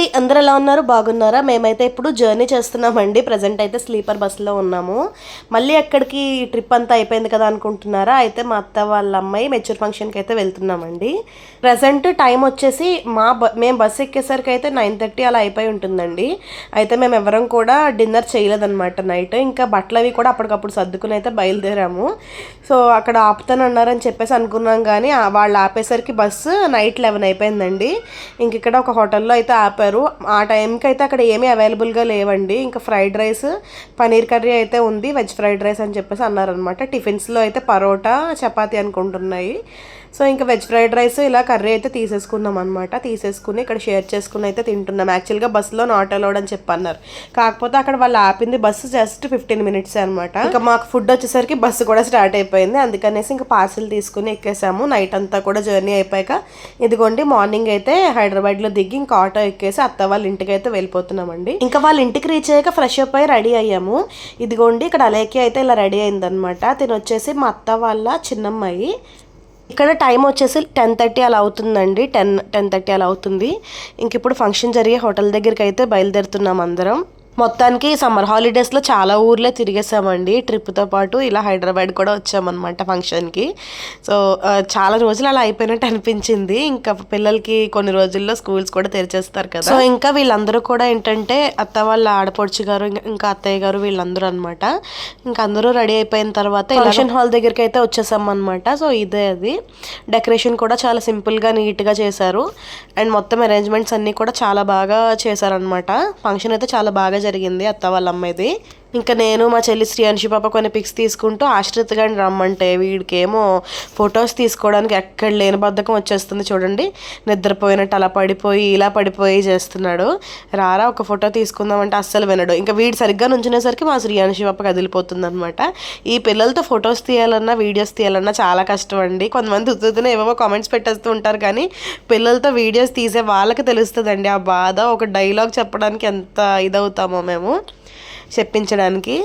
అండి అందరు ఎలా ఉన్నారు? బాగున్నారా? మేమైతే ఇప్పుడు జర్నీ చేస్తున్నామండి. ప్రజెంట్ అయితే స్లీపర్ బస్సులో ఉన్నాము. మళ్ళీ అక్కడికి ట్రిప్ అంతా అయిపోయింది కదా అనుకుంటున్నారా? అయితే మా అత్త వాళ్ళ అమ్మాయి మెచ్యూర్ ఫంక్షన్కి అయితే వెళ్తున్నామండి. ప్రజెంట్ టైం వచ్చేసి మా బ మేము బస్సు ఎక్కేసరికి అయితే నైన్ థర్టీ అలా అయిపోయి ఉంటుందండి. అయితే మేము ఎవరం కూడా డిన్నర్ చేయలేదన్నమాట నైట్ ఇంకా బట్టలు అవి కూడా అప్పటికప్పుడు సర్దుకుని అయితే బయలుదేరాము. సో అక్కడ ఆపుతానన్నారని చెప్పేసి అనుకున్నాం కానీ వాళ్ళు ఆపేసరికి బస్సు నైట్ లెవెన్ అయిపోయిందండి. ఇంక ఇక్కడ ఒక హోటల్లో అయితే ఆపారు ఆ టైంకి అయితే అక్కడ ఏమీ అవైలబుల్గా లేవండి. ఇంకా ఫ్రైడ్ రైస్ పనీర్ కర్రీ అయితే ఉంది. వెజ్ ఫ్రైడ్ రైస్ అని చెప్పేసి అన్నారనమాట టిఫిన్స్లో అయితే పరోటా చపాతీ అనుకుంటున్నాయి. సో ఇంకా వెజ్ ఫ్రైడ్ రైస్ ఇలా కర్రీ అయితే తీసేసుకున్నాం అనమాట తీసేసుకుని ఇక్కడ షేర్ చేసుకుని అయితే తింటున్నాం. యాక్చువల్గా బస్సులో నాట్ అలౌడ్ అని చెప్పి అన్నారు కాకపోతే అక్కడ వాళ్ళు ఆపింది బస్సు జస్ట్ ఫిఫ్టీన్ మినిట్స్ అనమాట ఇంకా మాకు ఫుడ్ వచ్చేసరికి బస్సు కూడా స్టార్ట్ అయిపోయింది. అందుకనేసి ఇంకా పార్సిల్ తీసుకుని ఎక్కేసాము. నైట్ అంతా కూడా జర్నీ అయిపోయాక ఇదిగోండి మార్నింగ్ అయితే హైదరాబాద్లో దిగి ఇంకా ఆటో ఎక్కేసి అత్త వాళ్ళ ఇంటికి అయితే వెళ్ళిపోతున్నామండి. ఇంకా వాళ్ళ ఇంటికి రీచ్ అయ్యాక ఫ్రెష్ అప్ అయి రెడీ అయ్యాము. ఇదిగోండి ఇక్కడ అలేకి అయితే ఇలా రెడీ అయిందనమాట తిని వచ్చేసి మా అత్త వాళ్ళ చిన్నమ్మాయి ఇక్కడ టైం వచ్చేసి టెన్ థర్టీ అలా అవుతుందండి. టెన్ టెన్ థర్టీ అలా అవుతుంది. ఇంక ఇప్పుడు ఫంక్షన్ జరిగే హోటల్ దగ్గరికి అయితే బయలుదేరుతున్నాం అందరం. మొత్తానికి సమ్మర్ హాలిడేస్లో చాలా ఊర్లే తిరిగేసామండి. ట్రిప్తో పాటు ఇలా హైదరాబాద్ కూడా వచ్చామన్నమాట ఫంక్షన్కి. సో చాలా రోజులు అలా అయిపోయినట్టు అనిపించింది. ఇంకా పిల్లలకి కొన్ని రోజుల్లో స్కూల్స్ కూడా తెరిచేస్తారు కదా. సో ఇంకా వీళ్ళందరూ కూడా ఏంటంటే అత్త వాళ్ళ ఆడపడుచు గారు ఇంకా- ఇంకా అత్తయ్య గారు వీళ్ళందరూ అనమాట ఇంకా అందరూ రెడీ అయిపోయిన తర్వాత ఫంక్షన్ హాల్ దగ్గరికి అయితే వచ్చేసాం అనమాట సో ఇదే అది. డెకరేషన్ కూడా చాలా సింపుల్గా నీట్గా చేశారు. అండ్ మొత్తం అరేంజ్మెంట్స్ అన్నీ కూడా చాలా బాగా చేశారనమాట ఫంక్షన్ అయితే చాలా బాగా జరిగింది అత్త వాళ్ళ అమ్మాయిది. ఇంకా నేను మా చెల్లి శ్రీ అనుషిపాప పాప కొన్ని పిక్స్ తీసుకుంటూ ఆశ్రిత్ గారిని రమ్మంటే వీడికేమో ఫొటోస్ తీసుకోవడానికి ఎక్కడ లేని బద్ధకం వచ్చేస్తుంది చూడండి. నిద్రపోయినట్టు అలా పడిపోయి ఇలా పడిపోయి చేస్తున్నాడు. రారా ఒక ఫోటో తీసుకుందామంటే అస్సలు వినడు. ఇంకా వీడు సరిగ్గా నుంచునేసరికి మా శ్రీ అంశి పాప కదిలిపోతుంది అనమాట ఈ పిల్లలతో ఫొటోస్ తీయాలన్నా వీడియోస్ తీయాలన్నా చాలా కష్టం అండి. కొంతమంది ఉత్తుతూనే ఏవేవో కామెంట్స్ పెట్టేస్తూ ఉంటారు కానీ పిల్లలతో వీడియోస్ తీసే వాళ్ళకి తెలుస్తుందండి. ఆ బాధ ఒక డైలాగ్ చెప్పడానికి ఎంత ఇదవుతామో మేము. చెప్పించడానికి.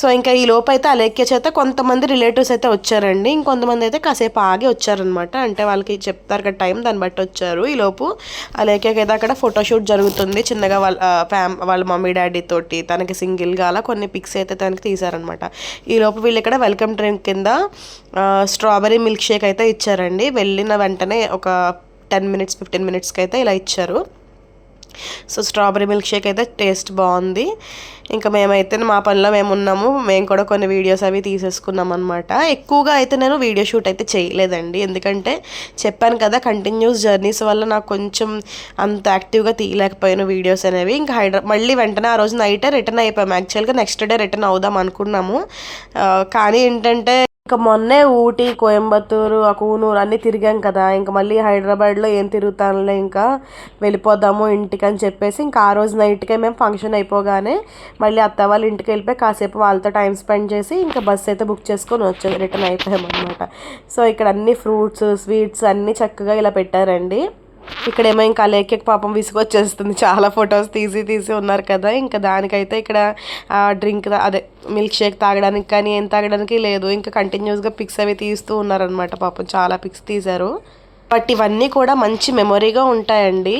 సో ఇంకా ఈ లోపు అయితే అలేఖ్య చేత కొంతమంది రిలేటివ్స్ అయితే వచ్చారండి. ఇంకొంతమంది అయితే కాసేపు ఆగి వచ్చారనమాట. అంటే వాళ్ళకి చెప్తారు కదా టైం దాన్ని బట్టి వచ్చారు. ఈ లోపు అలేఖ్యకి అయితే అక్కడ ఫోటోషూట్ జరుగుతుంది. చిన్నగా వాళ్ళ ఫ్యామ్ వాళ్ళ మమ్మీ డాడీ తోటి తనకి సింగిల్గా అలా కొన్ని పిక్స్ అయితే తనకి తీశారనమాట. ఈ లోపు వీళ్ళు ఇక్కడ వెల్కమ్ డ్రింక్ కింద స్ట్రాబెరీ మిల్క్ షేక్ అయితే ఇచ్చారండి. వెళ్ళిన వెంటనే ఒక టెన్ మినిట్స్ ఫిఫ్టీన్ మినిట్స్కి అయితే ఇలా ఇచ్చారు. సో స్ట్రాబెరీ మిల్క్ షేక్ అయితే టేస్ట్ బాగుంది. ఇంకా మేమైతే మా పనిలో మేము ఉన్నాము మేము కూడా కొన్ని వీడియోస్ అవి తీసేసుకున్నాం అనమాట ఎక్కువగా అయితే నేను వీడియో షూట్ అయితే చేయలేదండి. ఎందుకంటే చెప్పాను కదా కంటిన్యూస్ జర్నీస్ వల్ల నాకు కొంచెం అంత యాక్టివ్గా తీయలేకపోయాను వీడియోస్ అనేవి. ఇంకా హైదరా మళ్ళీ వెంటనే ఆ రోజు నైటే రిటర్న్ అయిపోయాము యాక్చువల్గా నెక్స్ట్ డే రిటర్న్ అవుదాం అనుకున్నాము. కానీ ఏంటంటే ఇంకా మొన్నే ఊటీ కోయంబత్తూరు ఆ కూనూరు అన్నీ తిరిగాం కదా. ఇంకా మళ్ళీ హైదరాబాద్లో ఏం తిరుగుతానులే ఇంకా వెళ్ళిపోదాము ఇంటికి అని చెప్పేసి ఇంకా ఆ రోజు నైట్కే మేము ఫంక్షన్ అయిపోగానే మళ్ళీ అత్త వాళ్ళ ఇంటికి వెళ్ళిపోయి కాసేపు వాళ్ళతో టైం స్పెండ్ చేసి ఇంకా బస్సు అయితే బుక్ చేసుకొని వచ్చే రిటర్న్ అయిపోయాం అనమాట సో ఇక్కడ అన్ని ఫ్రూట్స్ స్వీట్స్ అన్నీ చక్కగా ఇలా పెట్టారండి. ఇక్కడేమో ఇంకా లేకే పాపం విసుగొచ్చేస్తుంది. చాలా ఫొటోస్ తీసి తీసి ఉన్నారు కదా. ఇంకా దానికైతే ఇక్కడ డ్రింక్ అదే మిల్క్ షేక్ తాగడానికి కానీ ఏం తాగడానికి లేదు. ఇంకా కంటిన్యూస్గా పిక్స్ అవి తీస్తూ ఉన్నారనమాట పాపం. చాలా పిక్స్ తీశారు. బట్ ఇవన్నీ కూడా మంచి మెమొరీగా ఉంటాయండి.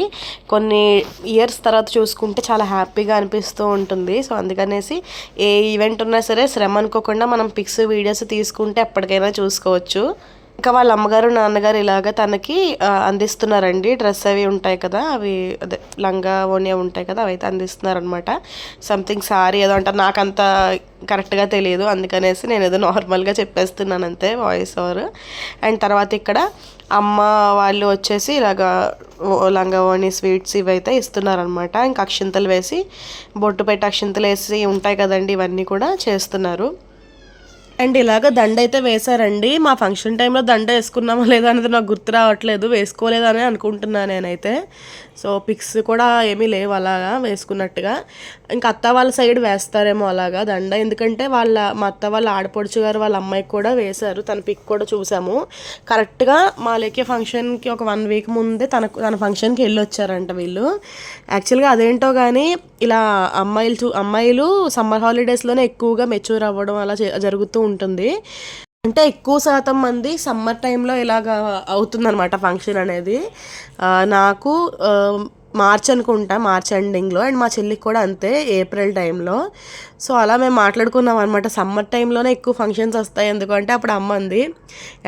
కొన్ని ఇయర్స్ తర్వాత చూసుకుంటే చాలా హ్యాపీగా అనిపిస్తూ ఉంటుంది. సో అందుకనేసి ఏ ఈవెంట్ ఉన్నా సరే శ్రమ అనుకోకుండా మనం పిక్స్ వీడియోస్ తీసుకుంటే ఎప్పటికైనా చూసుకోవచ్చు. ఇంకా వాళ్ళ అమ్మగారు నాన్నగారు ఇలాగ తనకి అందిస్తున్నారండి. డ్రెస్ అవి ఉంటాయి కదా అవి అదే లంగా ఓని అవి ఉంటాయి కదా అవి అయితే అందిస్తున్నారనమాట సంథింగ్ సారీ ఏదో అంటారు. నాకు అంత కరెక్ట్గా తెలియదు. అందుకనేసి నేను ఏదో నార్మల్గా చెప్పేస్తున్నాను అంతే వాయిస్ ఓవర్. అండ్ తర్వాత ఇక్కడ అమ్మ వాళ్ళు వచ్చేసి ఇలాగా ఓ- లంగా స్వీట్స్ ఇవైతే ఇస్తున్నారనమాట ఇంకా అక్షింతలు వేసి బొట్టు పెట్టి అక్షింతలు వేసి ఉంటాయి కదండి ఇవన్నీ కూడా చేస్తున్నారు. అండ్ ఇలాగ దండ అయితే వేశారండి. మా ఫంక్షన్ టైంలో దండ వేసుకున్నామా లేదా అనేది నాకు గుర్తు రావట్లేదు. వేసుకోలేదని అనుకుంటున్నాను నేనైతే. సో పిక్స్ కూడా ఏమీ లేవు అలాగా వేసుకున్నట్టుగా. ఇంకా అత్త వాళ్ళ సైడ్ వేస్తారేమో అలాగా దండ. ఎందుకంటే వాళ్ళ మా అత్త వాళ్ళ ఆడపడుచు గారు వాళ్ళ అమ్మాయికి కూడా వేశారు. తన పిక్ కూడా చూసాము. కరెక్ట్గా మా లేకే ఫంక్షన్కి ఒక వన్ వీక్ ముందే తన తన ఫంక్షన్కి వెళ్ళి వచ్చారంట వీళ్ళు. యాక్చువల్గా అదేంటో కానీ ఇలా అమ్మాయిలు చూ అమ్మాయిలు సమ్మర్ హాలిడేస్లోనే ఎక్కువగా మెచ్యూర్ అవ్వడం అలా జ- జరుగుతూ ఉంటుంది. అంటే ఎక్కువ శాతం మంది సమ్మర్ టైంలో ఇలాగ అవుతుందన్నమాట ఫంక్షన్ అనేది. నాకు మార్చ్ అనుకుంటా మార్చ్ ఎండింగ్లో అండ్ మా చెల్లికి కూడా అంతే ఏప్రిల్ టైంలో. సో అలా మేము మాట్లాడుకున్నాం అనమాట సమ్మర్ టైంలోనే ఎక్కువ ఫంక్షన్స్ వస్తాయి ఎందుకంటే అప్పుడు అమ్మ అంది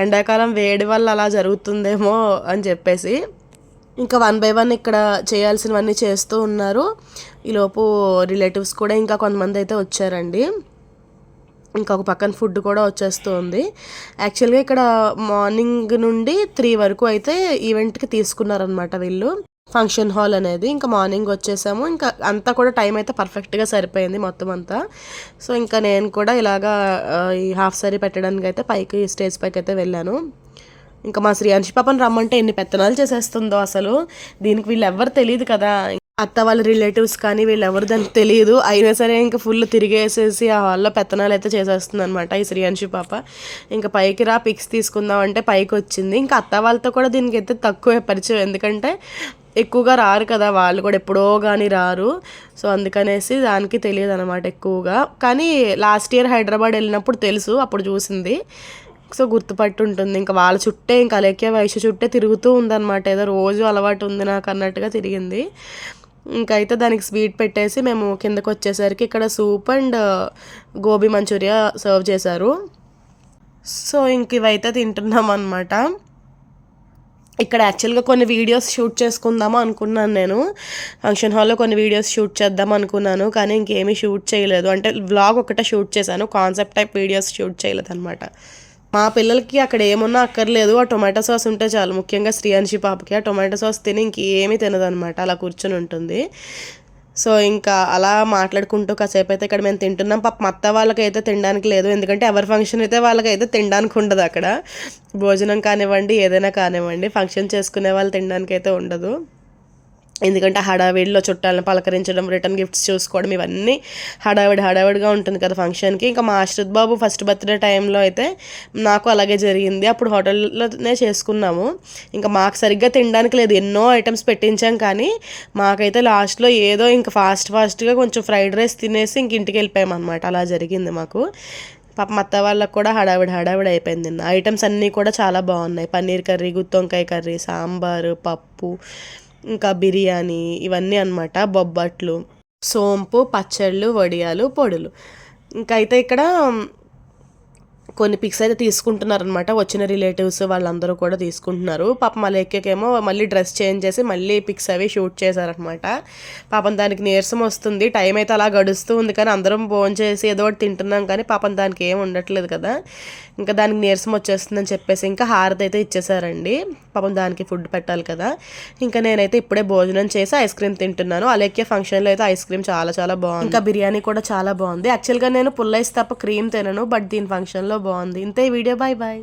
ఎండాకాలం వేడి వల్ల అలా జరుగుతుందేమో అని చెప్పేసి. ఇంకా వన్ బై వన్ ఇక్కడ చేయాల్సినవన్నీ చేస్తూ ఉన్నారు. ఈలోపు రిలేటివ్స్ కూడా ఇంకా కొంతమంది అయితే వచ్చారండి. ఇంకొక పక్కన ఫుడ్ కూడా వచ్చేస్తుంది. యాక్చువల్గా ఇక్కడ మార్నింగ్ నుండి త్రీ వరకు అయితే ఈవెంట్కి తీసుకున్నారనమాట వీళ్ళు. ఫంక్షన్ హాల్ అనేది. ఇంకా మార్నింగ్ వచ్చేసాము. ఇంకా అంతా కూడా టైం అయితే పర్ఫెక్ట్గా సరిపోయింది మొత్తం అంతా. సో ఇంకా నేను కూడా ఇలాగా ఈ హాఫ్ సారీ పెట్టడానికి అయితే పైకి స్టేజ్ పైకి అయితే వెళ్ళాను. ఇంకా మా శ్రీయాంశి పాపను రమ్మంటే ఎన్ని పెత్తనాలు చేసేస్తుందో అసలు. దీనికి వీళ్ళు ఎవరు తెలియదు కదా. అత్త వాళ్ళ రిలేటివ్స్ కానీ వీళ్ళు ఎవరు దానికి తెలియదు. అయినా సరే ఇంకా ఫుల్ తిరిగేసేసి ఆ హాల్లో పెత్తనాలు అయితే చేసేస్తుంది అనమాట ఈ శ్రీయాంశి పాప. ఇంకా పైకి రా పిక్స్ తీసుకుందాం అంటే పైకి వచ్చింది. ఇంకా అత్త వాళ్ళతో కూడా దీనికి అయితే తక్కువే పరిచయం. ఎందుకంటే ఎక్కువగా రారు కదా వాళ్ళు కూడా ఎప్పుడో కానీ రారు. సో అందుకనేసి దానికి తెలియదు అనమాట ఎక్కువగా. కానీ లాస్ట్ ఇయర్ హైదరాబాద్ వెళ్ళినప్పుడు తెలుసు అప్పుడు చూసింది. సో గుర్తుపట్టు ఉంటుంది. ఇంకా వాళ్ళ చుట్టే ఇంకా అలేఖ్య వయసు చుట్టే తిరుగుతూ ఉందన్నమాట. ఏదో రోజు అలవాటు ఉంది నాకు అన్నట్టుగా తిరిగింది. ఇంకైతే అయితే దానికి స్వీట్ పెట్టేసి మేము కిందకు వచ్చేసరికి ఇక్కడ soup and gobi manchurian serve చేశారు. సో ఇంక ఇవైతే తింటున్నాం అనమాట ఇక్కడ యాక్చువల్గా కొన్ని వీడియోస్ షూట్ చేసుకుందాము అనుకున్నాను నేను. ఫంక్షన్ హాల్లో కొన్ని వీడియోస్ షూట్ చేద్దాం అనుకున్నాను కానీ ఇంకేమీ షూట్ చేయలేదు. అంటే వ్లాగ్ ఒకటే షూట్ చేశాను కాన్సెప్ట్ టైప్ వీడియోస్ షూట్ చేయలేదు అనమాట మా పిల్లలకి అక్కడ ఏమున్నా అక్కర్లేదు. ఆ టొమాటో సాస్ ఉంటే చాలు. ముఖ్యంగా శ్రీయాన్షి పాపకి. ఆ టొమాటో సాస్ తిని ఇంకేమీ తినదనమాట అలా కూర్చొని ఉంటుంది. సో ఇంకా అలా మాట్లాడుకుంటూ కాసేపు అయితే ఇక్కడ మేము తింటున్నాం. పాప మత్త వాళ్ళకైతే తినడానికి లేదు. ఎందుకంటే ఎవరి ఫంక్షన్ అయితే వాళ్ళకైతే తినడానికి ఉండదు అక్కడ. భోజనం కానివ్వండి ఏదైనా కానివ్వండి ఫంక్షన్ చేసుకునే వాళ్ళు తినడానికి అయితే ఉండదు. ఎందుకంటే హడావిడిలో చుట్టాలను పలకరించడం రిటర్న్ గిఫ్ట్స్ చూసుకోవడం ఇవన్నీ హడావిడి హడావిడిగా ఉంటుంది కదా ఫంక్షన్కి ఇంకా మా ఆశ్రిత్ బాబు ఫస్ట్ బర్త్డే టైంలో అయితే నాకు అలాగే జరిగింది. అప్పుడు హోటల్లోనే చేసుకున్నాము. ఇంకా మాకు సరిగ్గా తినడానికి లేదు. ఎన్నో ఐటమ్స్ పెట్టించాం కానీ మాకైతే లాస్ట్లో ఏదో ఇంకా ఫాస్ట్ ఫాస్ట్గా కొంచెం ఫ్రైడ్ రైస్ తినేసి ఇంక ఇంటికి వెళ్ళిపోయాం అనమాట అలా జరిగింది మాకు. పాప మత్త వాళ్ళకు కూడా హడావిడి హడావిడి అయిపోయింది. నిన్న ఐటమ్స్ అన్నీ కూడా చాలా బాగున్నాయి. పన్నీర్ కర్రీ గుత్తొంకాయ కర్రీ సాంబారు పప్పు ఇంకా బిర్యానీ ఇవన్నీ అనమాట బొబ్బట్లు సోంపు పచ్చళ్ళు వడియాలు పొడులు. ఇంకా అయితే ఇక్కడ కొన్ని పిక్స్ అయితే తీసుకుంటున్నారు అనమాట వచ్చిన రిలేటివ్స్ వాళ్ళందరూ కూడా తీసుకుంటున్నారు. పాపం మళ్ళీ ఎక్కకేమో మళ్ళీ డ్రెస్ చేంజ్ చేసి మళ్ళీ పిక్స్ అవి షూట్ చేశారనమాట పాపం దానికి నీరసం వస్తుంది. టైం అయితే అలా గడుస్తూ ఉంది కానీ అందరం ఫోన్ చేసి ఏదో ఒకటి తింటున్నాం కానీ పాపం దానికి ఏం ఉండట్లేదు కదా. ఇంకా దానికి నీరసం వచ్చేస్తుందని చెప్పేసి ఇంకా హారతి అయితే ఇచ్చేసారండి. పాపం దానికి ఫుడ్ పెట్టాలి కదా. ఇంకా నేనైతే ఇప్పుడే భోజనం చేసి ఐస్ క్రీమ్ తింటున్నాను. అలాగే ఫంక్షన్లో అయితే ఐస్ క్రీమ్ చాలా చాలా బాగుంది. ఇంకా బిర్యానీ కూడా చాలా బాగుంది. యాక్చువల్గా నేను పుల్లైస్ తప్ప క్రీమ్ తినను బట్ దీని ఫంక్షన్లో బాగుంది. ఇంతే వీడియో బాయ్ బాయ్